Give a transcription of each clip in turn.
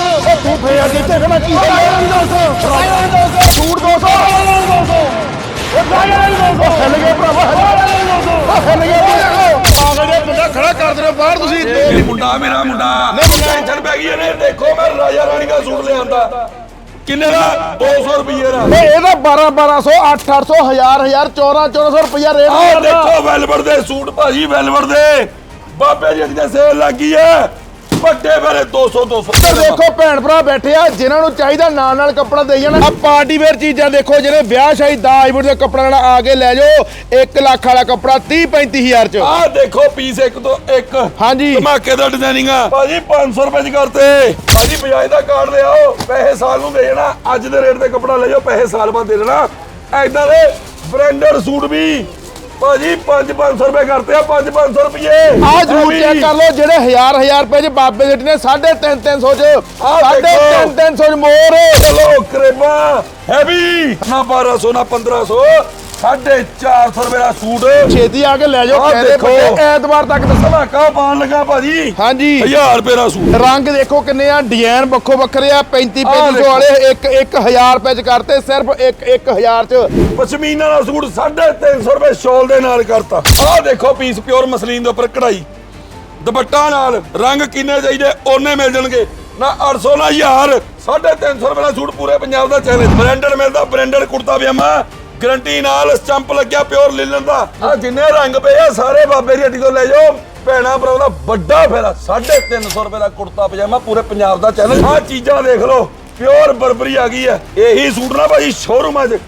ਉਹ ਤੂੰ ਫੇਰ ਜਿੱਤੇ ਖਣਾ ਕੀ ਸੂਟ 200 ਉਹ ਹਿੱਲ ਗਏ ਭਰਾਵਾ ਉਹ ਹਿੱਲ ਗਏ ਪਾਗਲ ਜਿਹਾ ਬੰਦਾ ਖੜਾ ਕਰ ਦੇ ਬਾਹਰ ਤੁਸੀਂ। ਇਹ ਮੁੰਡਾ ਮੇਰਾ ਮੁੰਡਾ। ਟੈਨਸ਼ਨ ਪੈ ਗਈ ਇਹਨੇ। ਦੇਖੋ ਮੈਂ ਰਾਜਾ ਰਾਣੀ ਦਾ ਸੂਟ ਲਿਆਂਦਾ ਕਿੰਨੇ ਦਾ? 200 ਰੁਪਏ ਦਾ। ਏ ਇਹਦਾ 12 1200 8 800 1000 1000 14 1400 ਰੁਪਇਆ ਰੇਟ ਕਰਦਾ। ਦੇਖੋ ਵੈਲਵਰ ਦੇ ਸੂਟ ਭਾਜੀ ਵੈਲਵਰ ਦੇ। ਬਾਬੇ ਜੀ ਦੀ ਸੇਲ ਲੱਗੀ ਐ ਵੱਡੇ ਫੇਰੇ 200 200 ਇੱਧਰ ਦੇਖੋ ਭੈਣ ਭਰਾ ਬੈਠੇ ਆ ਜਿਨ੍ਹਾਂ ਨੂੰ ਚਾਹੀਦਾ ਨਾਲ ਨਾਲ ਕੱਪੜਾ ਦੇਈ ਜਾਣਾ। ਆ ਪਾਰਟੀ ਵੇਅਰ ਚੀਜ਼ਾਂ ਦੇਖੋ ਜਿਹੜੇ ਵਿਆਹ ਸ਼ਾਦੀ ਦਾਜਵੁਰ ਦੇ ਕੱਪੜਾ ਨਾਲ ਆ ਕੇ ਲੈ ਜਾਓ 1 ਲੱਖ ਵਾਲਾ ਕੱਪੜਾ 30 35000 ਚ। ਆਹ ਦੇਖੋ ਪੀਸ ਇੱਕ ਤੋਂ ਇੱਕ। ਹਾਂਜੀ। ਧਮਾਕੇ ਦਾ ਡਿਜ਼ਾਈਨਿੰਗ ਆ। ਭਾਜੀ 500 ਰੁਪਏ ਚ ਕਰਤੇ ਭਾਜੀ ਬਜਾਜ ਦਾ ਕਾਰਡ ਲਿਆਓ ਪੈਸੇ ਸਾਲ ਨੂੰ ਦੇ ਜਾਣਾ। ਅੱਜ ਦੇ ਰੇਟ ਤੇ ਕੱਪੜਾ ਲੈ ਜਾਓ ਪੈਸੇ ਸਾਲ ਬਾਅਦ ਦੇ ਦੇਣਾ। ਐਦਾਂ ਦੇ ਬ੍ਰਾਂਡਡ ਸੂਟ ਵੀ ਭਾਜੀ 5 500 ਰੁਪਏ ਕਰਤੇ ਆ 5 500 ਰੁਪਏ ਆ ਜਰੂਰ ਚੈੱਕ ਕਰ ਲਓ ਜਿਹੜੇ 1000 1000 ਰੁਪਏ ਚ ਬਾਬੇ ਦੇ ਨੇ 3.5 300 ਚ ਆਹ 3.5 300 ਚ ਮੋਰ। ਚਲੋ ਕਰੇਬਾ ਹੈਵੀ ਨਾ 1200 ਨਾ 1500 450 ਰੁਪਏ ਦਾ ਸੂਟ। ਛੇਤੀ ਆ ਕੇ ਲੈ ਜਾਓ ਆਹ ਕਹਿੰਦੇ ਦੇਖੋ। ਬੱਚੇ ਐਤਵਾਰ ਤੱਕ ਦੱਸਣਾ ਧਮਾਕਾ ਪਾਣ ਲੱਗਾ ਭਾਜੀ? ਹਾਂਜੀ। 1000 ਰੁਪਏ ਦਾ ਸੂਟ। ਰੰਗ ਦੇਖੋ ਕਿੰਨੇ ਆ ਡਿਜ਼ਾਈਨ ਵੱਖੋ ਵੱਖਰੇ ਆ 35 ਆਹ 3500 ਦੇਖੋ। ਵਾਲੇ ਇੱਕ 1000 ਰੁਪਏ ਚ ਕਰਤੇ ਸਿਰਫ 1 1000 ਚ। ਪਸ਼ਮੀਨਾ ਦਾ ਸੂਟ 350 ਰੁਪਏ ਸ਼ਾਲ ਦੇ ਨਾਲ ਕਰਤਾ। ਆਹ ਦੇਖੋ ਪੀਸ ਪਿਓਰ ਮਸਲੀਨ ਦੇ ਉੱਪਰ ਕਢਾਈ। ਦੁਪੱਟਾ ਨਾਲ ਰੰਗ ਕਿੰਨੇ ਚਾਹੀਦੇ ਉਹਨੇ ਮਿਲ ਜਾਣਗੇ। ਨਾ 800 ਨਾ 1000 350 ਰੁਪਏ ਦਾ ਸੂਟ ਪੂਰੇ ਪੰਜਾਬ ਦਾ ਚੈਲੰਜ ਬ੍ਰਾਂਡਡ ਮਿਲਦਾ ਬ੍ਰਾਂਡਡ ਕੁੜਤਾ ਪਜਾਮਾ ਗਰੰਟੀ ਨਾਲ ਸਟੰਪ ਲੱਗਿਆ ਪਿਓਰ ਲਿਲਨ ਦਾ। ਆ ਜਿੰਨੇ ਰੰਗ ਪਏ ਆ, ਸਾਰੇ ਬਾਬੇ ਦੀ ਹੱਟੀ ਤੋਂ ਲੈ ਜਾਓ। ਭੈਣਾ ਭਰਾਵਾਂ ਦਾ ਵੱਡਾ ਫੇਰਾ 350 ਰੁਪਏ ਦਾ ਕੁੜਤਾ, ਪਜਾਮਾ, ਪੂਰੇ ਪੰਜਾਬ ਦਾ ਚੈਨਲ ਆ ਚੀਜ਼ਾਂ ਦੇਖ ਲਓ, ਪਿਓਰ ਬਰਬਰੀ ਆ ਗਈ ਹੈ। ਇਹੀ ਸੂਟ ਨਾ ਭਾਜੀ ਸ਼ੋਰੂਮਾਂ 'ਚ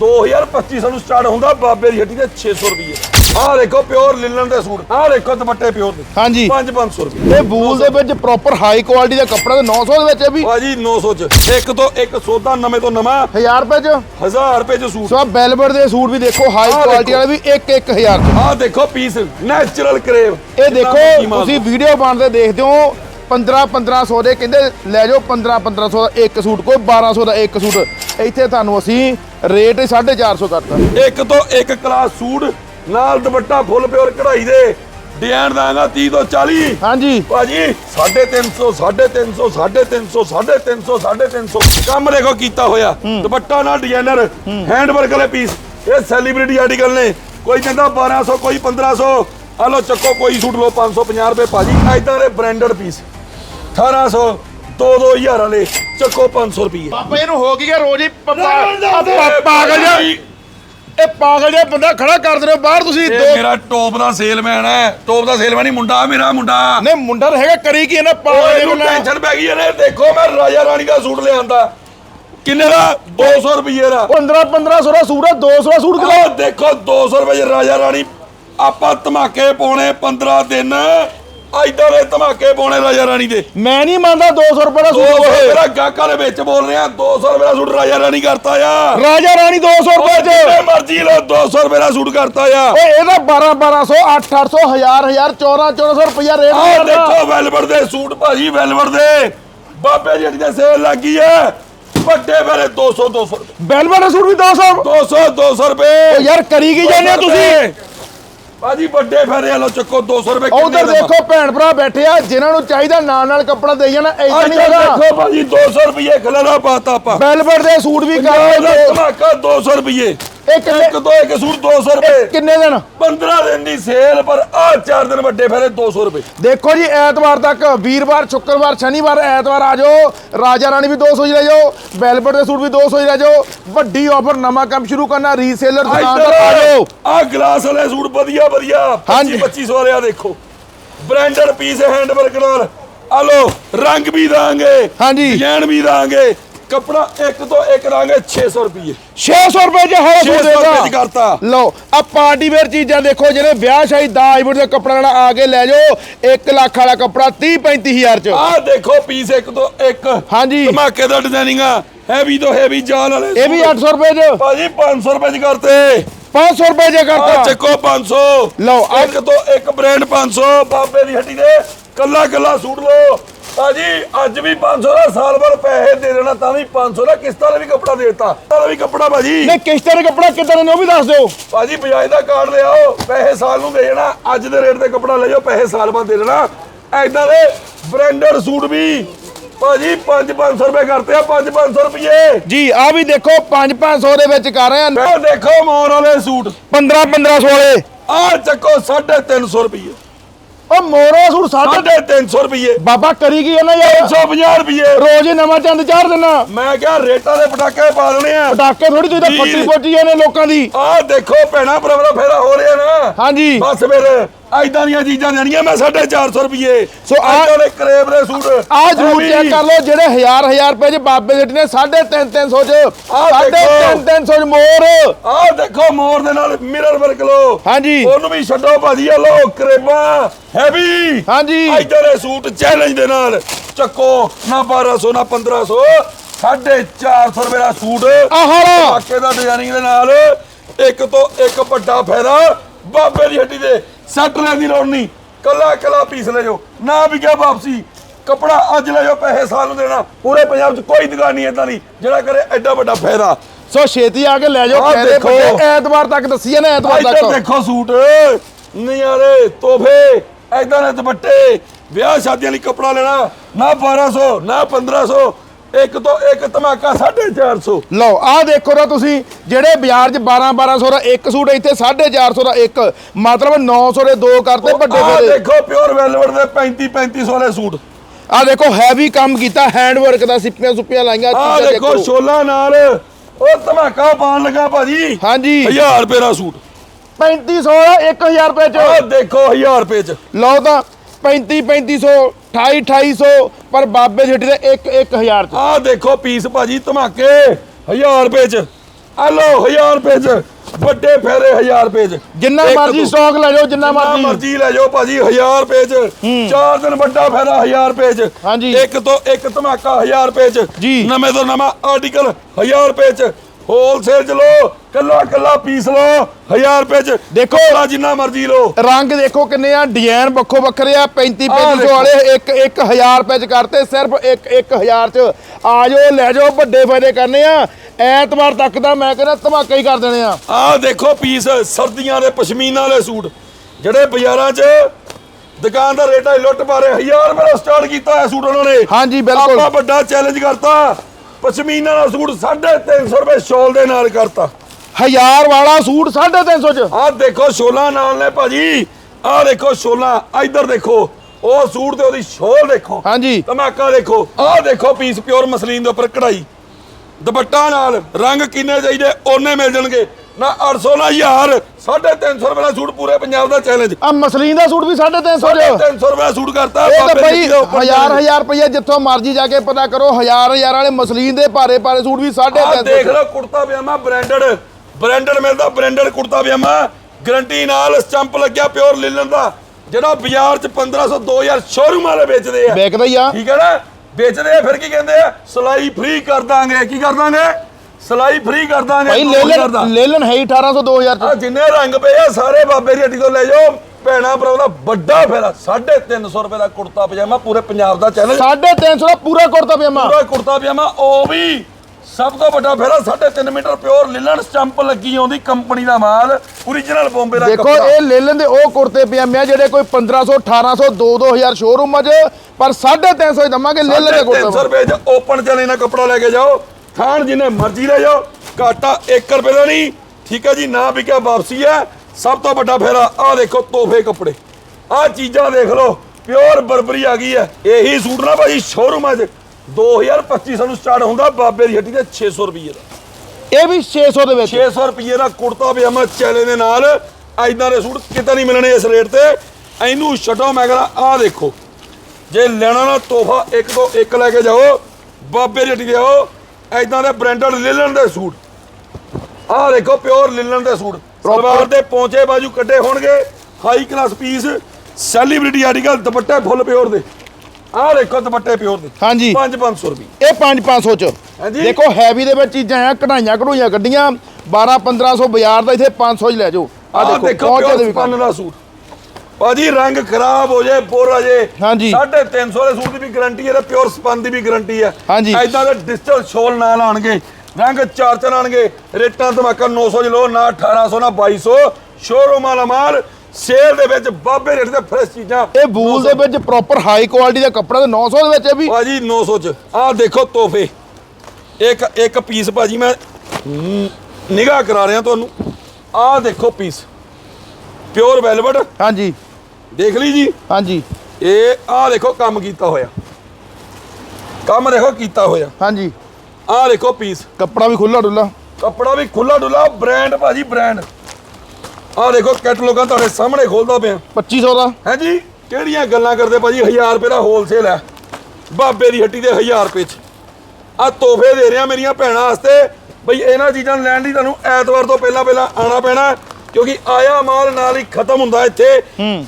2025 ਸਾਨੂੰ ਸਟਾਰਟ ਹੁੰਦਾ ਬਾਬੇ ਦੀ ਹੱਟੀ ਤੇ 600 ਰੁਪਏ ਆਹ ਦੇਖੋ ਪਿਓਰ ਲਿਲਨ ਦੇ ਸੂਟ। ਆਹ ਦੇਖੋ ਦੁਪੱਟੇ ਪਿਓਰ ਦੇ। ਹਾਂਜੀ। 5-500 ਰੁਪਏ ਇਹ ਬੂਲ ਦੇ ਵਿੱਚ ਪ੍ਰੋਪਰ ਹਾਈ ਕੁਆਲਿਟੀ ਦਾ ਕੱਪੜਾ ਤੇ 900 ਦੇ ਵਿੱਚ ਇਹ ਵੀ? ਭਾਜੀ 900 ਚ। ਇੱਕ ਤੋਂ ਇੱਕ ਸੌਦਾ ਨਵੇਂ ਤੋਂ ਨਵਾਂ। 1000 ਰੁਪਏ ਚ? 1000 ਰੁਪਏ ਚ ਸੂਟ। ਸੋ ਆਹ ਬੈਲਵਰ ਦੇ ਸੂਟ ਵੀ ਦੇਖੋ ਹਾਈ ਕੁਆਲਿਟੀ। ਵਾਲੇ ਵੀ 1 1000 ਚ। ਆਹ ਦੇਖੋ ਪੀਸ ਨੈਚੁਰਲ ਕਰੇਵ ਇਹ ਦੇਖੋ ਤੁਸੀਂ ਵੀਡੀਓ ਬਣਦੇ ਦੇਖਦੇ ਹੋ 15 1500 ਦੇ ਕਹਿੰਦੇ ਲੈ ਜਾਓ 15 1500 ਦਾ ਇੱਕ ਸੂਟ ਕੋਈ 1200 ਦਾ ਇੱਕ ਸੂਟ। ਇੱਥੇ ਤੁਹਾਨੂੰ ਅਸੀਂ ਰੇਟ 450 ਕਰਤਾ ਇੱਕ ਤੋਂ ਇੱਕ ਕਲਾਸ ਸੂਟ ਨਾਲ ਦੁਪੱਟਾ ਫੁੱਲ ਪਿਓਰ ਕਢਾਈ ਦੇ। ਡਿਜ਼ਾਈਨ ਦਾਂਗਾ 30 ਤੋਂ 40 ਹਾਂਜੀ। ਭਾਜੀ 350 350 350 350 350 ਕੰਮ ਦੇਖੋ ਕੀਤਾ ਹੋਇਆ। ਦੁਪੱਟਾ ਨਾਲ ਡਿਜ਼ਾਈਨਰ ਹੈਂਡ ਵਰਕ ਵਾਲੇ ਪੀਸ ਇਹ ਸੈਲੀਬ੍ਰਿਟੀ ਆਰਟੀਕਲ ਨੇ। ਕੋਈ ਕਹਿੰਦਾ 1200 ਕੋਈ 1500 ਆ ਲੋ ਚੱਕੋ ਕੋਈ ਸੂਟ ਲੋ 550 ਰੁਪਏ। ਭਾਜੀ ਐਦਾਂ ਦੇ ਬ੍ਰਾਂਡਡ ਪੀਸ 1800 ਦੋ ਦੋ ਹਜ਼ਾਰ ਵਾਲੇ ਚੱਕੋ 500 ਰੁਪਏ ਪਾਪਾ ਇਹਨੂੰ ਹੋ ਗਿਆ ਰੋਜ਼ ਹੀ ਪਾਗਲ ਜਿਹਾ। ਇਹ ਪਾਗਲ ਜਿਹਾ ਬੰਦਾ ਖੜਾ ਕਰ ਦਿਓ ਬਾਹਰ ਤੁਸੀਂ ਇਹ ਦੋ ਮੇਰਾ ਟੌਪ ਦਾ ਸੇਲਮੈਨ ਹੈ। ਟੌਪ ਦਾ ਸੇਲਮੈਨ ਹੀ ਮੁੰਡਾ ਮੇਰਾ ਮੁੰਡਾ। ਨੇ ਮੁੰਡਾ ਤਾਂ ਹੈਗਾ ਕਰੀ ਕੀ ਇਹਨਾਂ ਪਾਗਲ ਓਏ ਨੂੰ ਲੈ ਟੈਨਸ਼ਨ ਪੈ ਗਈ ਇਹਨੇ। ਦੇਖੋ ਮੈਂ ਰਾਜਾ ਰਾਣੀ ਦਾ ਸੂਟ ਲਿਆਂਦਾ। ਕਿੰਨੇ ਦਾ? 200 ਰੁਪਏ ਦਾ। 15 1500 ਦਾ ਸੂਟ ਆ 200 ਦਾ ਸੂਟ ਕਿਲੋ ਆਹ ਦੇਖੋ 200 ਰੁਪਏ 'ਚ ਰਾਜਾ ਰਾਣੀ। ਆਪਾਂ ਧਮਾਕੇ ਪਾਉਣੇ 15 ਦਿਨ। ਐਦਾਂ ਦੇ ਧਮਾਕੇ ਪਾਉਣੇ ਰਾਜਾ ਰਾਣੀ ਦੇ। ਮੈਂ ਨਹੀਂ ਮੰਨਦਾ 200 ਰੁਪਏ ਦਾ 200 ਸੂਟ ਰੁਪਏ ਦਾ ਗਾਹਕਾਂ ਦੇ ਵਿੱਚ ਬੋਲ ਰਿਹਾ 200 ਰੁਪਏ ਦਾ ਸੂਟ ਰਾਜਾ ਰਾਣੀ ਕਰਤਾ ਆ। ਰਾਜਾ ਰਾਣੀ 200 ਰੁਪਏ ਚ। ਜਿੰਨੇ ਮਰਜ਼ੀ ਲੋ 200 ਰੁਪਏ ਦਾ ਸੂਟ ਕਰਤਾ ਆ। ਓਏ ਇਹਦਾ 12 1200 8 800 1000 1000 14 1400 ਰੁਪਇਆ ਰੇਟ ਕਰਦਾ। ਦੇਖੋ ਵੈਲਵਰ ਦੇ ਸੂਟ ਭਾਜੀ ਵੈਲਵਰ ਦੇ। ਬਾਬੇ ਜੀ ਦੀ ਸੇਲ ਲੱਗੀ ਐ ਵੱਡੇ ਫੇਰੇ 200 200 ਬੈਲਵਰ ਦਾ ਸੂਟ ਵੀ 200 200 200 ਰੁਪਏ। ਓ ਯਾਰ ਕਰੀ ਕੀ ਜਾਂਦੇ ਹੋ ਤੁਸੀਂ? ਭਾਜੀ ਵੱਡੇ ਫੇਰੇ ਵਾਲੋ ਚੱਕੋ 200 ਰੁਪਏ ਉਧਰ ਦੇਖੋ ਭੈਣ ਭਰਾ ਬੈਠੇ ਆ ਜਿਨ੍ਹਾਂ ਨੂੰ ਚਾਹੀਦਾ ਨਾਲ ਨਾਲ ਕੱਪੜਾ ਦੇਈ ਜਾਣਾ ਐਦਾਂ ਨਹੀਂ ਹੈਗਾ। ਦੇਖੋ ਭਾਜੀ 200 ਰੁਪਏ ਖਲੜਾ ਪਾਤਾ ਆਪਾਂ। ਬੈਲਵਰ ਦੇ ਸੂਟ ਵੀ ਦਾ ਕਰਦੇ ਧਮਾਕਾ 200 ਰੁਪਏ। ਇਹ ਕਿੰਨੇ ਇੱਕ ਤੋਂ ਇੱਕ ਸੂਟ 200 ਰੁਪਏ। ਕਿੰਨੇ ਦਿਨ? 15 ਦਿਨ ਦੀ ਸੇਲ ਪਰ ਆ 4 ਦਿਨ ਵੱਡੇ ਫੇਰੇ 200 ਰੁਪਏ। ਦੇਖੋ ਜੀ ਐਤਵਾਰ ਤੱਕ ਵੀਰਵਾਰ ਸ਼ੁੱਕਰਵਾਰ ਸ਼ਨੀਵਾਰ ਐਤਵਾਰ ਆ ਜਾਓ। ਰਾਜਾ ਰਾਣੀ ਵੀ 200 ਹੀ ਲੈ ਜਾਓ। ਬੈਲਵਰ ਦੇ ਸੂਟ ਵੀ 200 ਹੀ ਲੈ ਜਾਓ। ਵੱਡੀ ਆਫਰ ਨਵਾਂ ਕੰਮ ਸ਼ੁਰੂ ਕਰਨਾ ਰੀਸੇਲਰ ਦੁਕਾਨ ਤੇ ਆ ਜਾਓ। ਆ ਗਲਾਸ ਵਾਲੇ ਸੂਟ ਵਧੀਆ ਵਧੀਆ। ਹਾਂਜੀ। 25 2500 ਵਾਲੇ ਆ ਦੇਖੋ। ਬ੍ਰਾਂਡਡ ਪੀਸ ਹੈਂਡ ਵਰਕ ਨਾਲ। ਆ ਲੋ ਰੰਗ ਵੀ ਦਾਂਗੇ। ਹਾਂਜੀ। ਡਿਜ਼ਾਈਨ ਵੀ ਦਾਂਗੇ। ਕਪੜਾ ਇੱਕ ਤੋਂ ਇੱਕ ਦਾਂਗੇ 600 ਰੁਪਏ 600 ਰੁਪਏ ਚ ਹਵਾ 600 ਸੂਟ ਰੁਪਏ ਚ ਦੇਗਾ ਕਰਤਾ। ਲਓ ਆ ਪਾਰਟੀ ਵੇਅਰ ਚੀਜ਼ਾਂ ਦੇਖੋ ਜਿਹੜੇ ਵਿਆਹ ਸ਼ਾਦੀ ਦਾਜਵੁਰ ਦੇ ਕੱਪੜਾ ਨਾਲ ਆ ਕੇ ਲੈ ਜਾਓ 1 ਲੱਖ ਵਾਲਾ ਕੱਪੜਾ 30 35000 ਚ। ਆ ਦੇਖੋ ਪੀਸ ਇੱਕ ਤੋਂ ਇੱਕ। ਹਾਂਜੀ। ਧਮਾਕੇ ਦਾ ਡਿਜ਼ਾਈਨਿੰਗ ਆ। ਹੈਵੀ ਤੋਂ ਹੈਵੀ ਜਾਲ ਵਾਲੇ ਇਹ ਵੀ 800 ਰੁਪਏ ਚ। ਭਾਜੀ 500 ਰੁਪਏ ਚ ਕਰਤੇ। 500 ਰੁਪਏ ਆ ਕਰਤਾ। ਚੱਕੋ 500 ਲਓ, ਇੱਕ ਤੋਂ ਇੱਕ ਬ੍ਰਾਂਡ 500 ਬਾਬੇ ਦੀ ਹੱਟੀ ਦੇ। ਕੱਲਾ ਕੱਲਾ ਸੂਟ ਲਓ। ਭਾਜੀ ਅੱਜ ਵੀ 500 ਦਾ ਸਾਲ ਭਰ ਪੈਸੇ ਦੇ ਦੇਣਾ ਤਾਂ ਵੀ 500 ਦਾ ਕਿਸ਼ਤਾਂ ਦਾ ਵੀ ਕੱਪੜਾ ਦੇ ਦਿੱਤਾ। ਦਾ ਵੀ ਕੱਪੜਾ ਭਾਜੀ। ਨੇ ਕਿਸ਼ਤੇ ਦੇ ਕੱਪੜਾ ਕਿੱਦਾਂ ਨੇ ਉਹ ਵੀ ਦੱਸ ਦਿਓ। ਭਾਜੀ ਬਜਾਜ ਦਾ ਕਾਰਡ ਲਿਆਓ ਪੈਸੇ ਸਾਲ ਨੂੰ ਦੇ ਜਾਣਾ ਅੱਜ ਦੇ ਰੇਟ ਤੇ ਕੱਪੜਾ ਲੈ ਜਾਓ ਪੈਸੇ ਸਾਲ ਬਾਅਦ ਦੇ ਦੇਣਾ। ਐਦਾਂ ਦੇ ਬ੍ਰਾਂਡਡ ਸੂਟ ਵੀ ਭਾਜੀ 5-500 ਰੁਪਏ ਕਰਤੇ ਆ 5-500 ਰੁਪਏ ਜੀ ਆ ਵੀ ਦੇਖੋ 5-500 ਦੇ ਵਿੱਚ ਕਰ ਰਹੇ ਆ ਦੇਖੋ ਮੋਰ ਵਾਲੇ ਸੂਟ। 15-1500 ਵਾਲੇ। ਆ ਚੱਕੋ 350 ਰੁਪਏ ਉਹ ਮੋਰੋ ਸੂਟ ਸਾਢੇ 350 ਰੁਪਏ ਬਾਬਾ ਕਰੀ ਕੀ ਇਹਨਾਂ ਯਾਰ। 150 ਰੁਪਏ ਰੋਜ਼ ਹੀ ਨਵਾਂ ਚੰਦ ਚਾੜ ਦਿੰਨਾ ਮੈਂ ਕਿਹਾ ਰੇਟਾਂ ਦੇ ਪਟਾਕੇ ਪਾ ਦੇਣੇ ਆ। ਪਟਾਕੇ ਥੋੜੀ ਤੁਸੀਂ ਤਾਂ। ਪੱਟੀ ਪੋਚੀ ਨੇ ਲੋਕਾਂ ਦੀ। ਆਹ ਦੇਖੋ ਭੈਣਾ ਭਰਾਵਾ ਫੇਰਾ ਹੋ ਰਿਹਾ ਨਾ। ਹਾਂਜੀ। ਬਸ ਫਿਰ ਐਦਾਂ ਦੀਆਂ ਚੀਜ਼ਾਂ ਦੇਣੀਆਂ ਮੈਂ 450 ਰੁਪਏ ਸੋ ਆਹ- ਦੇ ਕਰੇਬ ਦੇ ਸੂਟ। ਆ ਜਰੂਰ। ਚੈੱਕ ਕਰ ਲਓ ਜਿਹੜੇ ਹਜ਼ਾਰ ਹਜ਼ਾਰ ਰੁਪਏ ਚ ਬਾਬੇ ਦੇ ਨੇ 3.5 300 ਚ ਆਹ 3.5 300 ਚ ਮੋਰ। ਆਹ ਦੇਖੋ ਮੋਰ ਦੇ ਨਾਲ ਮਿਰਰ ਵਰਕ ਲੋ ਹਾਂਜੀ। ਉਹਨੂੰ ਵੀ ਛੱਡੋ ਭਾਜੀ ਆ ਲੋ ਕਰੇਬਾਂ ਹੈਵੀ ਹਾਂਜੀ। ਐਦਾਂ ਦੇ ਸੂਟ ਚੈਲੰਜ ਦੇ ਨਾਲ। ਚੱਕੋ ਨਾ 1200 ਨਾ 1500 450 ਰੁਪਏ ਦਾ ਸੂਟ। ਆਹਾ ਪਾਕੇ ਦਾ ਡਿਜ਼ਾਈਨਿੰਗ ਦੇ ਨਾਲ ਇੱਕ ਤੋਂ ਇੱਕ ਵੱਡਾ ਫਾਇਦਾ। ਬਾਬੇ ਦੀ ਹੱਡੀ ਦੇ ਸੱਟ ਲੈਣ ਦੀ ਲੋੜ ਨਹੀਂ। ਕੱਲਾ ਕੱਲਾ ਪੀਸ ਲੈ ਜਾਓ। ਨਾ ਵੀ ਗਿਆ ਵਾਪਸੀ। ਕਪੜਾ ਅੱਜ ਲੈ ਜਾਓ ਪੈਸੇ ਸਾਲ ਨੂੰ ਦੇਣਾ। ਪੂਰੇ ਪੰਜਾਬ 'ਚ ਕੋਈ ਦੁਕਾਨ ਨਹੀਂ ਏਦਾਂ ਦੀ ਜਿਹੜਾ ਕਰੇ ਐਡਾ ਵੱਡਾ ਫਾਇਦਾ। ਸੋ ਛੇਤੀ ਆ ਕੇ ਲੈ ਜਾਓ ਆਹ ਕਹਿੰਦੇ ਦੇਖੋ। ਐਤਵਾਰ ਤੱਕ ਦੱਸੀਏ ਨਾ ਐਤਵਾਰ ਇੱਧਰ ਤੱਕ। ਦੇਖੋ ਸੂਟ। ਨਿਆਰੇ ਤੋਹਫੇ ਐਦਾਂ ਦੇ ਦੁਪੱਟੇ। ਵਿਆਹ ਸ਼ਾਦੀਆਂ ਲਈ ਕਪੜਾ ਲੈਣਾ ਨਾ 1200 ਨਾ 1500 ਇੱਕ ਤੋਂ ਇੱਕ ਧਮਾਕਾ 450 ਲਓ ਆਹ ਦੇਖੋ ਨਾ ਤੁਸੀਂ ਜਿਹੜੇ ਬਾਜ਼ਾਰ 'ਚ 12 1200 ਦਾ ਇੱਕ ਸੂਟ ਇੱਥੇ 450 ਦਾ ਇੱਕ ਮਤਲਬ 900 ਦੇ ਦੋ ਕਰਤੇ ਵੱਡੇ ਆਹ ਦੇਖੋ ਪਿਓਰ ਵੈਲਵਟ ਦੇ 35 3500 ਵਾਲੇ ਸੂਟ। ਆਹ ਦੇਖੋ ਹੈਵੀ ਕੰਮ ਕੀਤਾ ਹੈਂਡ ਵਰਕ ਦਾ ਸਿੱਪੀਆਂ ਸੁੱਪੀਆਂ ਲਾਈਆਂ ਆਹ ਚੀਜ਼ਾਂ ਦੇਖੋ ਸ਼ੋਲਾ ਨਾਲ ਉਹ ਧਮਾਕਾ ਪਾਉਣ ਲੱਗਾ ਭਾਜੀ। ਹਾਂਜੀ। 1000 ਰੁਪਏ ਦਾ ਸੂਟ। 3500 ਦਾ 1000 ਰੁਪਏ ਚ। ਆਹ ਦੇਖੋ 1000 ਰੁਪਏ ਚ। ਲਓ ਤਾਂ 35 3500 28 2800 ਪਰ ਬਾਬੇ ਛੱਟੀ ਦੇ 1 1000 ਚ। ਆਹ ਦੇਖੋ ਪੀਸ ਭਾਜੀ ਧਮਾਕੇ 1000 ਰੁਪਏ ਚ। ਆ ਲਓ 1000 ਰੁਪਏ ਚ। ਵੱਡੇ ਫੇਰੇ 1000 ਰੁਪਏ ਚ। ਜਿੰਨਾ ਮਰਜ਼ੀ ਸਟਾਕ ਲੈ ਜਾਓ ਜਿੰਨਾ ਮਰਜ਼ੀ। ਮਰਜ਼ੀ ਲੈ ਜਾਓ ਭਾਜੀ 1000 ਰੁਪਏ ਚ। ਚਾਰ ਦਿਨ ਵੱਡਾ ਫਾਇਦਾ 1000 ਰੁਪਏ ਚ। ਹਾਂਜੀ। ਇੱਕ ਤੋਂ ਇੱਕ ਧਮਾਕਾ 1000 ਰੁਪਏ ਚ। ਨਵੇਂ ਤੋਂ ਨਵਾਂ ਆਰਟੀਕਲ 1000 ਰੁਪਏ ਚ। ਹੋਲਸੇਲ ਚ ਲੋ ਕੱਲਾ ਕੱਲਾ ਪੀਸ ਲੋ 1000 ਰੁਪਏ ਚ ਦੇਖੋ। ਕੱਪੜਾ ਜਿੰਨਾ ਮਰਜ਼ੀ ਲੋ ਰੰਗ ਦੇਖੋ ਕਿੰਨੇ ਆ ਡਿਜ਼ਾਈਨ ਵੱਖੋ ਵੱਖਰੇ ਆ 35 ਆਹ 3500 ਦੇਖੋ। ਵਾਲੇ 1 1000 ਰੁਪਏ ਚ ਕਰਤੇ ਸਿਰਫ 1 1000 ਚ। ਆ ਜਾਓ ਲੈ ਜਾਓ ਵੱਡੇ ਫਾਇਦੇ ਕਰਨੇ ਆ। ਐਤਵਾਰ ਤੱਕ ਦਾ ਮੈਂ ਕਹਿੰਦਾ ਧਮਾਕਾ ਹੀ ਕਰ ਦੇਣੇ ਆ। ਆਹ ਦੇਖੋ ਪੀਸ ਸਰਦੀਆਂ ਦੇ ਪਸ਼ਮੀਨਾ ਵਾਲੇ ਸੂਟ। ਜਿਹੜੇ ਬਾਜ਼ਾਰਾਂ 'ਚ ਦੁਕਾਨ ਦਾ ਰੇਟ ਹੈ ਲੁੱਟ ਮਾਰੇ 1000 ਰੁਪਏ ਦਾ ਸਟਾਰਟ ਕੀਤਾ ਹੈ ਸੂਟ ਉਹਨਾਂ ਨੇ। ਹਾਂਜੀ ਬਿਲਕੁਲ। ਆਪਾਂ ਵੱਡਾ ਚੈਲੰਜ ਕਰਤਾ। ਪਸ਼ਮੀਨਾ ਦਾ ਸੂਟ 350 ਰੁਪਏ ਸ਼ਾਲ ਦੇ ਨਾਲ ਕਰਤਾ। ਹਜ਼ਾਰ ਵਾਲਾ ਸੂਟ 350 ਚ? ਆਹ ਦੇਖੋ ਸ਼ੋਲਾਂ ਨਾਲ ਨੇ ਭਾਜੀ। ਆਹ ਦੇਖੋ ਸ਼ੋਲਾਂ ਇੱਧਰ ਦੇਖੋ। ਉਹ ਸੂਟ ਤੇ ਉਹਦੀ ਸ਼ੋਲ ਦੇਖੋ। ਹਾਂਜੀ। ਧਮਾਕਾ ਦੇਖੋ। ਆਹ ਦੇਖੋ ਪੀਸ ਪਿਓਰ ਮਸਲੀਨ ਦੇ ਉੱਪਰ ਕਢਾਈ। ਦੁਪੱਟਾ ਨਾਲ ਰੰਗ ਕਿੰਨੇ ਚਾਹੀਦੇ ਉਹਨੇ ਮਿਲ ਜਾਣਗੇ। ਨਾ 800 ਨਾ 1000 350 ਰੁਪਏ ਦਾ ਸੂਟ ਪੂਰੇ ਪੰਜਾਬ ਦਾ ਚੈਲੰਜ ਆ ਮਸਲੀਨ ਦਾ ਸੂਟ ਵੀ 350 ਚ। 350 ਰੁਪਏ ਦਾ ਸੂਟ ਕਰਤਾ ਇਹ ਤਾਂ ਬਈ ਜੀ ਹਜ਼ਾਰ। ਹਜ਼ਾਰ ਰੁਪਏ ਜਿੱਥੋਂ ਮਰਜ਼ੀ ਜਾ ਕੇ ਪਤਾ ਕਰੋ ਹਜ਼ਾਰ ਹਜ਼ਾਰ ਵਾਲੇ ਮਸਲੀਨ ਦੇ ਭਾਰੇ ਭਾਰੇ ਸੂਟ ਵੀ ਆਹ 350 ਦੇਖ ਲਓ ਕੁੜਤਾ ਪਜਾਮਾ ਬ੍ਰਾਂਡਡ ਬ੍ਰਾਂਡਡ ਮਿਲਦਾ ਬ੍ਰਾਂਡਡ ਕੁੜਤਾ ਪਜਾਮਾ। ਗਰੰਟੀ ਨਾਲ ਸਟੰਪ ਲੱਗਿਆ ਪਿਓਰ ਲਿਲਨ ਦਾ ਜਿਹੜਾ ਬਾਜ਼ਾਰ 'ਚ 1500 2000 ਸ਼ੋਰੂਮ ਵਾਲੇ ਵੇਚਦੇ ਆ। ਵੇਖਦਾ ਹੀ ਆ। ਠੀਕ ਹੈ ਨਾ? ਵੇਚਦੇ ਆ ਫਿਰ ਕੀ ਕਹਿੰਦੇ ਆ? ਸਲਾਈ ਫ੍ਰੀ ਕਰ ਦਾਂਗੇ। ਕੀ ਕਰ ਦਾਂਗੇ? ਸਲਾਈ ਫ੍ਰੀ ਕਰ ਦਾਂਗੇ ਭਾਈ ਦੋ ਲੈ ਹਜ਼ਾਰ ਦਾ। ਲੈਣ ਲੈ ਲੈਣ ਹੈ ਹੀ 1800 2000 ਚ। ਆ ਜਿੰਨੇ ਰੰਗ ਪਏ ਆ ਸਾਰੇ ਬਾਬੇ ਦੀ ਹੱਟੀ ਤੋਂ ਲੈ ਜਾਓ। ਭੈਣਾ ਭਰਾਵਾਂ ਦਾ ਵੱਡਾ ਫੇਰਾ 350 ਰੁਪਏ ਦਾ ਕੁੜਤਾ ਪਜਾਮਾ ਪੂਰੇ ਪੰਜਾਬ ਦਾ ਚੈਨਲ 350 ਦਾ ਪੂਰਾ ਕੁੜਤਾ ਪਜਾਮਾ। ਪੂਰਾ ਕੁੜਤਾ ਪਜਾਮਾ ਉਹ ਵੀ ਸਭ ਤੋਂ ਵੱਡਾ ਫੇਰਾ 3.5 ਮੀਟਰ ਪਿਓਰ ਲਿਲਨ ਸਟੰਪ ਲੱਗੀ ਆਉਂਦੀ ਕੰਪਨੀ ਦਾ ਮਾਲ ਓਰੀਜਨਲ ਬੰਬੇ ਦਾ ਦੇਖੋ ਇਹ ਲੈ ਲੈਂਦੇ ਉਹ ਕੁੜਤੇ ਪਜਾਮੇ ਆ ਜਿਹੜੇ ਕੋਈ 1500 1800 2 2000 ਸ਼ੋਰੂਮ 'ਚ ਪਰ 350 ਦਵਾਂਗੇ ਲੈ 350 ਕੁੜਤੇ ਰੁਪਏ ਚ ਓਪਨ ਚਲੇ ਨਾ ਕੱਪੜਾ ਲੈ ਕੇ ਜਾਓ। ਥਾਣ ਜਿੰਨੇ ਮਰਜ਼ੀ ਲੈ ਜਾਓ ਘਾਟਾ 1 ਰੁਪਏ ਦਾ ਨਹੀਂ। ਠੀਕ ਹੈ ਜੀ ਨਾ ਵਿਕਿਆ ਵਾਪਸੀ ਹੈ। ਸਭ ਤੋਂ ਵੱਡਾ ਫੇਰਾ ਆਹ ਦੇਖੋ ਤੋਹਫੇ ਕੱਪੜੇ। ਆਹ ਚੀਜ਼ਾਂ ਦੇਖ ਲਓ ਪਿਓਰ ਬਰਬਰੀ ਆ ਗਈ ਹੈ। ਇਹੀ ਸੂਟ ਨਾ ਭਾਜੀ ਸ਼ੋਰੂਮਾਂ 'ਚ 2025 ਸਾਨੂੰ ਸਟਾਰਟ ਹੁੰਦਾ ਬਾਬੇ ਦੀ ਹੱਟੀ ਤੇ 600 ਰੁਪਏ ਦਾ। ਇਹ ਵੀ 600 ਦੇ ਵਿੱਚ? 600 ਰੁਪਏ ਦਾ ਕੁੜਤਾ ਪਜਾਮਾ ਚੈਲੇ ਦੇ ਨਾਲ। ਐਦਾਂ ਦੇ ਸੂਟ ਕਿਤੇ ਨਹੀਂ ਮਿਲਣੇ ਇਸ ਰੇਟ ਤੇ। ਇਹਨੂੰ ਛੱਡੋ ਮੈਂ ਕਹਿੰਦਾ ਆਹ ਦੇਖੋ। ਜੇ ਲੈਣਾ ਨਾ ਤੋਹਫਾ ਇੱਕ ਤੋਂ ਇੱਕ ਲੈ ਕੇ ਜਾਓ ਬਾਬੇ ਰੇਟੀ ਦੇ ਆਓ। ਐਦਾਂ ਦੇ ਬ੍ਰਾਂਡਡ ਲਿਲਨ ਦੇ ਸੂਟ। ਆਹ ਦੇਖੋ ਪਿਓਰ ਲਿਲਨ ਦੇ ਸੂਟ। ਸਲਵਾਰ ਦੇ ਪੌਂਚੇ ਬਾਜੂ ਕੱਢੇ ਹੋਣਗੇ। High class piece celebrity article ਦੁਪੱਟੇ ਫੁੱਲ ਪਿਓਰ ਦੇ। ਆਹ ਦੇਖੋ ਦੁਪੱਟੇ ਪਿਓਰ ਦੇ। ਹਾਂਜੀ। 5-500 ਰੁਪਏ। ਇਹ 5-500 ਚ। ਹਾਂਜੀ। ਦੇਖੋ ਹੈਵੀ ਦੇ ਵਿੱਚ ਚੀਜ਼ਾਂ ਆ ਕਢਾਈਆਂ ਕਢੂਈਆਂ ਗੱਡੀਆਂ 12-1500 ਬਾਜ਼ਾਰ ਦਾ ਇੱਥੇ 500 ਚ ਲੈ ਜਾਓ। ਆ ਆਹ ਦੇਖੋ ਪਹੁੰਚੇ ਦੇ ਵੀ ਦਾ ਸੂਟ। ਭਾਜੀ ਰੰਗ ਖਰਾਬ ਹੋ ਜਾਏ ਬੋਰਾ ਜੇ ਹਾਂਜੀ। 350 ਵਾਲੇ ਸੂਟ ਦੀ ਵੀ ਗਾਰੰਟੀ ਹੈ ਤੇ ਪਿਓਰ ਸਪੰਨ ਦੀ ਵੀ ਗਾਰੰਟੀ ਹੈ। ਹਾਂਜੀ। ਐਦਾਂ ਦੇ ਡਿਜੀਟਲ ਸ਼ੋਲ ਨਾਲ ਆਣਗੇ ਰੰਗ ਚਾਰ ਚਾਰ ਆਣਗੇ ਰੇਟਾਂ ਧਮਾਕਾ 900 ਚ ਲੋ ਨਾ 1800 ਨਾ 2200 ਸ਼ੋਰੂਮ ਵਾਲਾ ਮਾਲ ਸੇਲ ਦੇ ਵਿੱਚ ਬਾਬੇ ਰੇਟ ਤੇ ਫਰੈਸ਼ ਚੀਜ਼ਾਂ। ਇਹ ਬੂਲ ਦੇ ਵਿੱਚ ਪ੍ਰੋਪਰ ਹਾਈ ਕੁਆਲਿਟੀ ਦਾ ਕੱਪੜਾ ਤੇ 900 ਦੇ ਵਿੱਚ ਇਹ ਵੀ। ਭਾਜੀ 900 ਚ। ਆਹ ਦੇਖੋ ਤੋਹਫੇ। ਇੱਕ ਇੱਕ ਪੀਸ ਭਾਜੀ ਮੈਂ ਨਿਗਾਹ ਕਰਾ ਰਿਹਾ ਤੁਹਾਨੂੰ। ਆਹ ਦੇਖੋ ਪੀਸ ਪਿਓਰ ਵੈਲਵਟ ਹਾਂਜੀ। ਦੇਖ ਲਈ ਜੀ। ਹਾਂਜੀ। ਇਹ ਆਹ ਦੇਖੋ ਕੰਮ ਕੀਤਾ ਹੋਇਆ। ਕੰਮ ਦੇਖੋ ਕੀਤਾ ਹੋਇਆ। ਹਾਂਜੀ। ਆਹ ਦੇਖੋ ਪੀਸ ਕੱਪੜਾ ਵੀ ਖੁੱਲਾ ਡੁੱਲਾ। ਕੱਪੜਾ ਵੀ ਖੁੱਲਾ ਡੁੱਲਾ ਬ੍ਰਾਂਡ ਭਾਜੀ ਬ੍ਰਾਂਡ ਆਹ ਦੇਖੋ ਕੈਟਲੋਗਾਂ ਤੁਹਾਡੇ ਸਾਹਮਣੇ ਖੋਲਦਾ ਪਿਆ। 2500 ਦਾ। ਹੈ ਜੀ ਕਿਹੜੀਆਂ ਗੱਲਾਂ ਕਰਦੇ ਭਾਜੀ? 1000 ਰੁਪਏ ਦਾ ਹੋਲਸੇਲ ਹੈ ਬਾਬੇ ਦੀ ਹੱਟੀ ਦੇ 1000 ਰੁਪਏ ਚ। ਆ ਤੋਹਫੇ ਦੇ ਰਿਹਾ ਮੇਰੀਆਂ ਭੈਣਾਂ ਵਾਸਤੇ। ਬਈ ਇਹਨਾਂ ਚੀਜ਼ਾਂ ਲੈਣ ਲਈ ਤੁਹਾਨੂੰ ਐਤਵਾਰ ਤੋਂ ਪਹਿਲਾਂ ਪਹਿਲਾਂ ਆਣਾ ਪੈਣਾ। ਕਿਉਂਕਿ ਆਇਆ ਮਾਲ ਨਾਲ ਹੀ ਖਤਮ ਹੁੰਦਾ ਇੱਥੇ।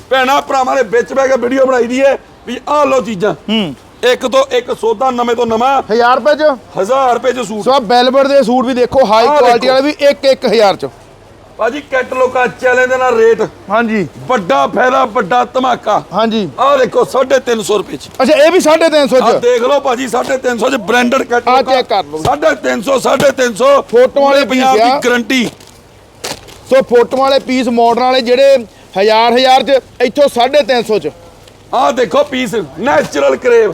ਭੈਣਾਂ ਭਰਾਵਾਂ ਦੇ ਵਿੱਚ ਬਹਿ ਕੇ ਵੀਡੀਓ ਬਣਾਈ ਦੀ ਹੈ ਵੀ ਆਹ ਲੋ ਚੀਜ਼ਾਂ। ਹੂੰ। ਇੱਕ ਤੋਂ ਇੱਕ ਸੌਦਾ ਨਵੇਂ ਤੋਂ ਨਵਾਂ। 1000 ਰੁਪਏ ਚ? 1000 ਰੁਪਏ ਚ ਸੂਟ। ਸੋ ਆ ਬੈਲਵਟ ਦੇ ਸੂਟ ਵੀ ਦੇਖੋ ਹਾਈ ਆਹ ਕੁਆਲਿਟੀ। ਵਾਲੇ ਵੀ 1 1000 ਚ। ਭਾਜੀ ਕੈਟਲੋਗਾ ਚੈਲੰਜ ਦੇ ਨਾਲ ਰੇਟ ਹਾਂਜੀ। ਵੱਡਾ ਫਾਇਦਾ ਵੱਡਾ ਧਮਾਕਾ। ਹਾਂਜੀ। ਆਹ ਦੇਖੋ 350 ਰੁਪਏ ਚ। ਅੱਛਾ ਇਹ ਵੀ 350 ਆ ਚ? ਦੇਖ ਲਓ ਭਾਜੀ 350 ਚ ਬ੍ਰਾਂਡਡ ਕੱਟ ਆਹ check ਕਰ ਲਓ। 350 350 ਫੋਟੋਆਂ ਵਾਲੇ ਪੰਜਾਬ ਦੀ ਆ। ਗਰੰਟੀ ਸੋ ਫੋਟੋਆਂ ਵਾਲੇ ਪੀਸ ਮਾਡਰਨ ਵਾਲੇ ਜਿਹੜੇ 1000 1000 ਚ ਇੱਥੋਂ 350 ਚ। ਆਹ ਦੇਖੋ ਪੀਸ ਨੈਚੁਰਲ ਕਰੇਵ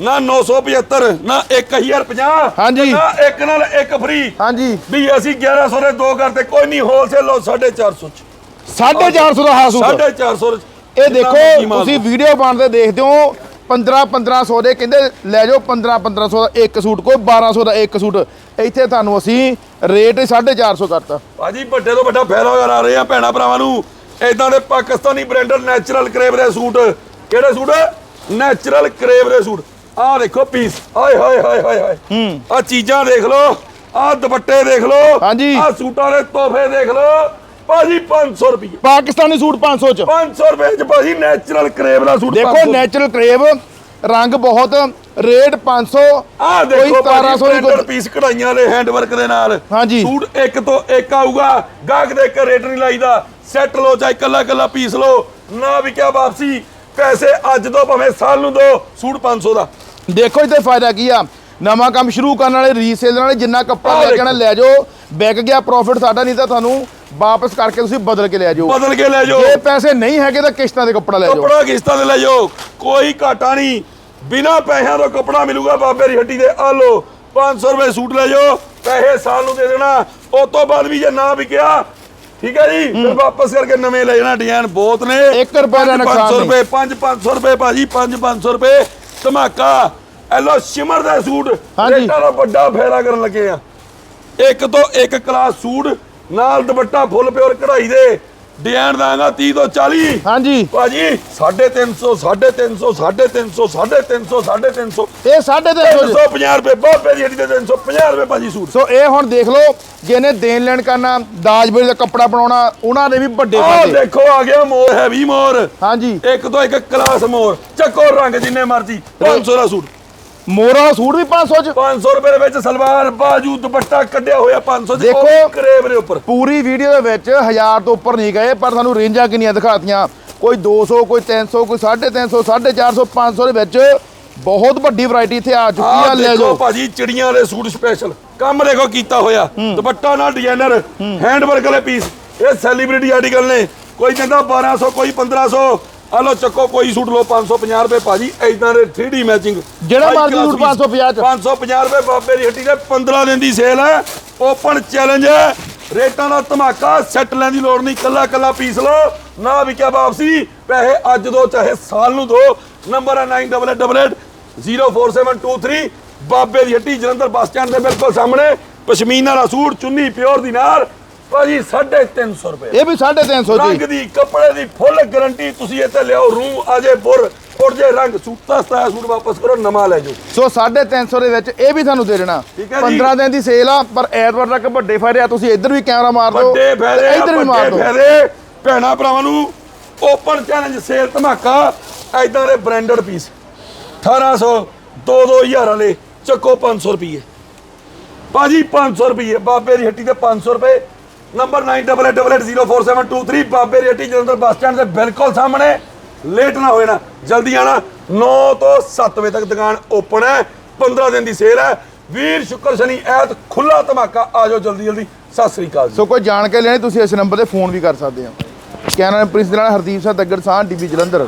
ਨਾ 975 ਨਾ 1050 ਹਾਂਜੀ। ਨਾ ਇੱਕ ਨਾਲ ਇੱਕ ਫ੍ਰੀ ਹਾਂਜੀ। ਵੀ ਅਸੀਂ 1100 ਦੇ ਦੋ ਕਰਦੇ ਕੋਈ ਨਹੀਂ ਹੋਲਸੇਲ ਲਓ 450 ਚ। 450 ਦਾ ਹਾ ਸੂਟ 450 ਚ। ਇਹ ਦੇਖੋ ਤੁਸੀਂ ਵੀਡੀਓ ਬਣਦੇ ਦੇਖਦੇ ਹੋ 15 1500 ਦੇ ਕਹਿੰਦੇ ਲੈ ਜਾਓ 15 1500 ਦਾ ਇੱਕ ਸੂਟ ਕੋਈ 1200 ਦਾ ਇੱਕ ਸੂਟ। ਇੱਥੇ ਤੁਹਾਨੂੰ ਅਸੀਂ ਰੇਟ 450 ਕਰਤਾ। ਭਾਜੀ ਵੱਡੇ ਤੋਂ ਵੱਡਾ ਫਾਇਦਾ ਕਰਾ ਰਹੇ ਆ ਭੈਣਾ ਭਰਾਵਾਂ ਨੂੰ। ਇਦਾਂ ਦੇ ਪਾਕਿਸਤਾਨੀ ਬ੍ਰਾਂਡਡ ਨੈਚੁਰਲ ਕਰੇਵ ਦੇ ਸੂਟ। ਕਿਹੜੇ ਸੂਟ? ਨੈਚੁਰਲ ਕਰੇਵ ਦੇ ਸੂਟ। ਆਹ ਦੇਖੋ ਪੀਸ। ਹਾਏ ਹਾਏ ਹਾਏ ਹਾਏ ਹਾਏ। ਹੂੰ। ਆਹ ਚੀਜ਼ਾਂ ਦੇਖ ਲਓ ਆਹ ਦੁਪੱਟੇ ਦੇਖ ਲਓ ਹਾਂਜੀ। ਆਹ ਸੂਟਾਂ ਦੇ ਤੋਹਫੇ ਦੇਖ ਲਓ। ਭਾਜੀ 500 ਰੁਪਏ। ਪਾਕਿਸਤਾਨੀ ਸੂਟ 500 ਚ। 500 ਰੁਪਏ ਚ ਭਾਜੀ ਨੈਚੁਰਲ ਕਰੇਵ ਦਾ ਸੂਟ ਦੇਖੋ 500 ਨੈਚੁਰਲ ਕਰੇਵ ਰੰਗ ਬਹੁਤ ਰੇਟ 500 ਆਹ ਕੋਈ ਦੇਖੋ 1700 ਦੀ1700 ਕੋਈ ਪੀਸ ਕਢਾਈਆਂ ਵਾਲੇ ਹੈਂਡ ਵਰਕ ਦੇ ਨਾਲ। ਹਾਂਜੀ। ਸੂਟ ਇੱਕ ਤੋਂ ਇੱਕ ਆਊਗਾ ਗਾਹਕ ਦੇ ਇੱਕ ਰੇਟ ਨਹੀਂ ਲਾਈਦਾ। ਸੈੱਟ ਲਓ ਚਾਹੇ ਇਕੱਲਾ ਇਕੱਲਾ ਪੀਸ ਲਓ ਨਾ ਵਿਕਿਆ ਵਾਪਸੀ। ਪੈਸੇ ਅੱਜ ਤੋਂ ਭਾਵੇਂ ਸਾਲ ਨੂੰ ਦੋ ਸੂਟ 500 ਦਾ। ਦੇਖੋ ਇੱਥੇ ਫਾਇਦਾ ਕੀ ਆ? ਨਵਾਂ ਕੰਮ ਸ਼ੁਰੂ ਕਰਨ ਵਾਲੇ ਰੀਸੇਲਰ ਵਾਲੇ ਜਿੰਨਾ ਕੱਪੜਾ ਲੈ ਕੇ। ਲੈ ਜਾਓ। ਵਿਕ ਗਿਆ ਪ੍ਰੋਫਿਟ ਸਾਡਾ ਨਹੀਂ ਤਾਂ ਤੁਹਾਨੂੰ ਵਾਪਸ ਕਰਕੇ ਤੁਸੀਂ ਬਦਲ ਕੇ ਲੈ ਜਾਓ। ਬਦਲ ਕੇ ਲੈ ਜਾਓ। ਜੇ ਪੈਸੇ ਨਹੀਂ ਹੈਗੇ ਤਾਂ ਕਿਸ਼ਤਾਂ ਦੇ ਕੱਪੜਾ ਲੈ ਜਾਓ। ਕੱਪੜਾ ਕਿਸ਼ਤਾਂ ਤੇ ਲੈ ਜਾਓ। ਕੋਈ ਘਾਟਾ ਨਹੀਂ। ਬਿਨਾ ਪੈਸਿਆਂ ਤੋਂ ਕੱਪੜਾ ਮਿਲੂਗਾ ਬਾਬੇ ਦੀ ਹੱਟੀ ਦੇ। ਆ ਲਓ 500 ਰੁਪਏ ਸੂਟ ਲੈ ਜਾਓ। ਪੈਸੇ ਸਾਲ ਨੂੰ ਦੇ ਦੇਣਾ। ਉਸ ਤੋਂ ਬਾਅਦ ਵੀ ਜੇ ਨਾ ਵਿਕਿਆ ਠੀਕ ਹੈ ਜੀ? ਫਿਰ ਵਾਪਸ ਕਰਕੇ ਨਵੇਂ ਲੈ ਜਾਣਾ। ਡਿਜ਼ਾਈਨ ਬਹੁਤ ਨੇ। ਇੱਕ ਰੁਪਏ ਦਾ ਨੁਕਸਾਨ 500 ਨਹੀਂ। ਰੁਪਏ 5 500 ਰੁਪਏ ਭਾਜੀ 5 500 ਰੁਪਏ। ਧਮਾਕਾ। ਲਓ ਸ਼ਿਮਰ ਦਾ ਸੂਟ। ਰੇਟਾਂ ਦਾ ਵੱਡਾ ਫਾਇਦਾ ਕਰਨ ਲੱਗੇ ਆ। ਇੱਕ ਤੋਂ ਇੱਕ ਕਲਾਸ ਸੂਟ ਨਾਲ ਦੁਪੱਟਾ ਫੁੱਲ ਪਿਓਰ ਕਢਾਈ ਦੇ। ਡਿਜ਼ਾਈਨ ਦਾਂਗਾ 30 ਤੋਂ 40 ਹਾਂਜੀ। ਭਾਜੀ 350 350 350 350 350 ਇਹ 350 350 ਰੁਪਏ ਬਾਬੇ ਦੀ ਹੱਡੀ ਦੇ 350 ਰੁਪਏ ਭਾਜੀ ਸੂਟ। ਸੋ ਇਹ ਹੁਣ ਦੇਖ ਲਓ ਜਿਹਨੇ ਦੇਣ ਲੈਣ ਕਰਨਾ ਦਾਜ ਬੇੜੀ ਦਾ ਕੱਪੜਾ ਬਣਾਉਣਾ ਉਹਨਾਂ ਦੇ ਵੀ ਵੱਡੇ ਫਾਇਦੇ। ਦੇਖੋ ਆ ਗਿਆ ਮੋਰ ਹੈਵੀ ਮੋਰ। ਹਾਂਜੀ। ਇੱਕ ਤੋਂ ਇੱਕ ਕਲਾਸ ਮੋਰ। ਚੱਕੋ ਰੰਗ ਜਿੰਨੇ ਮਰਜ਼ੀ 500 ਦਾ ਸੂਟ। ਮੋਰਾ ਦਾ ਸੂਟ ਵੀ 500 ਚ। 500 ਰੁਪਏ ਦੇ ਵਿੱਚ ਸਲਵਾਰ ਬਾਜੂ ਦੁਪੱਟਾ ਕੱਢਿਆ ਹੋਇਆ 500 ਚ ਦੇਖੋ। ਕਰੇਬ ਦੇ ਉੱਪਰ। ਪੂਰੀ ਵੀਡੀਓ ਦੇ ਵਿੱਚ 1000 ਤੋਂ ਉੱਪਰ ਨਹੀਂ ਗਏ ਪਰ ਸਾਨੂੰ ਰੇਂਜਾਂ ਕਿੰਨੀਆਂ ਦਿਖਾਤੀਆਂ। ਕੋਈ 200 ਕੋਈ 300 ਕੋਈ 350 450 500 ਦੇ ਵਿੱਚ ਬਹੁਤ ਵੱਡੀ ਵੈਰਾਈਟੀ ਇੱਥੇ ਆ ਚੁੱਕੀ ਆ ਲੈ ਜਾਓ। ਭਾਜੀ ਚਿੜੀਆਂ ਦੇ ਸੂਟ ਸਪੈਸ਼ਲ ਕੰਮ ਦੇਖੋ ਕੀਤਾ ਹੋਇਆ। ਦੁਪੱਟਾ ਨਾਲ ਡਿਜ਼ਾਈਨਰ ਹੈਂਡ ਵਰਕ ਵਾਲੇ ਪੀਸ ਇਹ ਸੈਲੀਬ੍ਰਿਟੀ ਆਰਟੀਕਲ ਨੇ। ਕੋਈ ਕਹਿੰਦਾ 1200 ਕੋਈ 1500 ਆ ਲੋ ਚੱਕੋ ਕੋਈ ਸੂਟ ਲੋ 550 ਰੁਪਏ ਭਾਜੀ ਐਦਾਂ ਦੇ 3D ਮੈਚਿੰਗ ਜਿਹੜਾ ਮਰਜ਼ੀ ਸੂਟ 550 ਚ। 550 ਰੁਪਏ ਬਾਬੇ ਦੀ ਹੱਟੀ ਦੇ 15 ਦਿਨ ਦੀ ਸੇਲ ਹੈ ਓਪਨ ਚੈਲੰਜ ਹੈ। ਰੇਟਾਂ ਦਾ ਧਮਾਕਾ ਸੈੱਟ ਲੈਣ ਦੀ ਲੋੜ ਨਹੀਂ ਕੱਲਾ ਕੱਲਾ ਪੀਸ ਲਓ ਨਾ ਵਿਕਿਆ ਵਾਪਸੀ ਪੈਸੇ ਅੱਜ ਦੋ ਚਾਹੇ ਸਾਲ ਨੂੰ ਦੋ। ਨੰਬਰ ਹੈ 9888 04723 ਬਾਬੇ ਦੀ ਹੱਟੀ ਜਲੰਧਰ ਬੱਸ ਸਟੈਂਡ ਦੇ ਬਿਲਕੁਲ ਸਾਹਮਣੇ। ਪਸ਼ਮੀਨਾ ਦਾ ਸੂਟ ਚੁੰਨੀ ਪਿਓਰ ਦੀ ਨਾਲ ਭਾਜੀ 350 ਰੁਪਏ। ਇਹ ਵੀ 350 ਰੰਗ ਜੀ। ਦੀ ਕੱਪੜੇ ਦੀ ਫੁੱਲ ਗਾਰੰਟੀ ਤੁਸੀਂ ਇੱਥੇ ਲਿਆਓ ਰੂ ਅਜੇ ਬੁਰ ਉੜ ਜੇ ਰੰਗ ਸੂਤਾ ਸਤਾਇਆ ਸੂਟ ਵਾਪਸ ਕਰੋ ਨਵਾਂ ਲੈ ਜਾਓ। ਸੋ 350 ਦੇ ਵਿੱਚ ਇਹ ਵੀ ਤੁਹਾਨੂੰ ਦੇ ਦੇਣਾ। ਠੀਕ ਹੈ ਜੀ। 15 ਦਿਨ ਦੀ ਸੇਲ ਆ ਪਰ ਐਤਵਾਰ ਤੱਕ ਵੱਡੇ ਫਾਇਦੇ ਆ। ਤੁਸੀਂ ਇੱਧਰ ਵੀ ਕੈਮਰਾ ਮਾਰ ਦਿਓ ਵੱਡੇ ਫਾਇਦੇ ਆ ਇੱਧਰ ਵੀ ਮਾਰ ਵੱਡੇ ਦਿਓ। ਫਾਇਦੇ। ਭੈਣਾ ਭਰਾਵਾਂ ਨੂੰ ਓਪਨ ਚੈਲੰਜ ਸੇਲ ਧਮਾਕਾ ਐਦਾਂ ਦੇ ਬ੍ਰਾਂਡਡ ਪੀਸ 1800 2 2000 ਵਾਲੇ ਚੱਕੋ 500 ਰੁਪਏ ਭਾਜੀ 500 ਰੁਪਏ ਬਾਬੇ ਦੀ ਹੱਟੀ ਤੇ 500 ਰੁਪਏ। ਨੰਬਰ 9888047223 ਬਾਬੇ ਰੇਟੀ ਜਲੰਧਰ ਬੱਸ ਸਟੈਂਡ ਦੇ ਬਿਲਕੁਲ ਸਾਹਮਣੇ। ਲੇਟ ਨਾ ਹੋਏ ਨਾ, ਜਲਦੀ ਆਣਾ। 9 ਤੋਂ 7 ਵਜੇ ਤੱਕ ਦੁਕਾਨ ਓਪਨ ਹੈ 15 ਦਿਨ ਦੀ ਸੇਲ ਹੈ। ਵੀਰ ਸ਼ੁੱਕਰ ਸ਼ਨੀ, ਐਤ ਖੁੱਲਾ ਧਮਾਕਾ, ਆ ਜਾਓ ਜਲਦੀ ਜਲਦੀ। ਸਤਿ ਸ੍ਰੀ ਅਕਾਲ ਸੋ ਕੋਈ ਜਾਣ ਕੇ ਲੈਣੀ, ਤੁਸੀਂ ਇਸ ਨੰਬਰ ਤੇ ਫੋਨ ਵੀ ਕਰ ਸਕਦੇ ਹੋ। ਕੈਨਨ ਪ੍ਰਿੰਸ ਦੇ ਨਾਲ ਹਰਦੀਪ ਸਿੰਘ ਦੱਗੜ ਸਾਹ ਟੀਵੀ ਜਲੰਧਰ।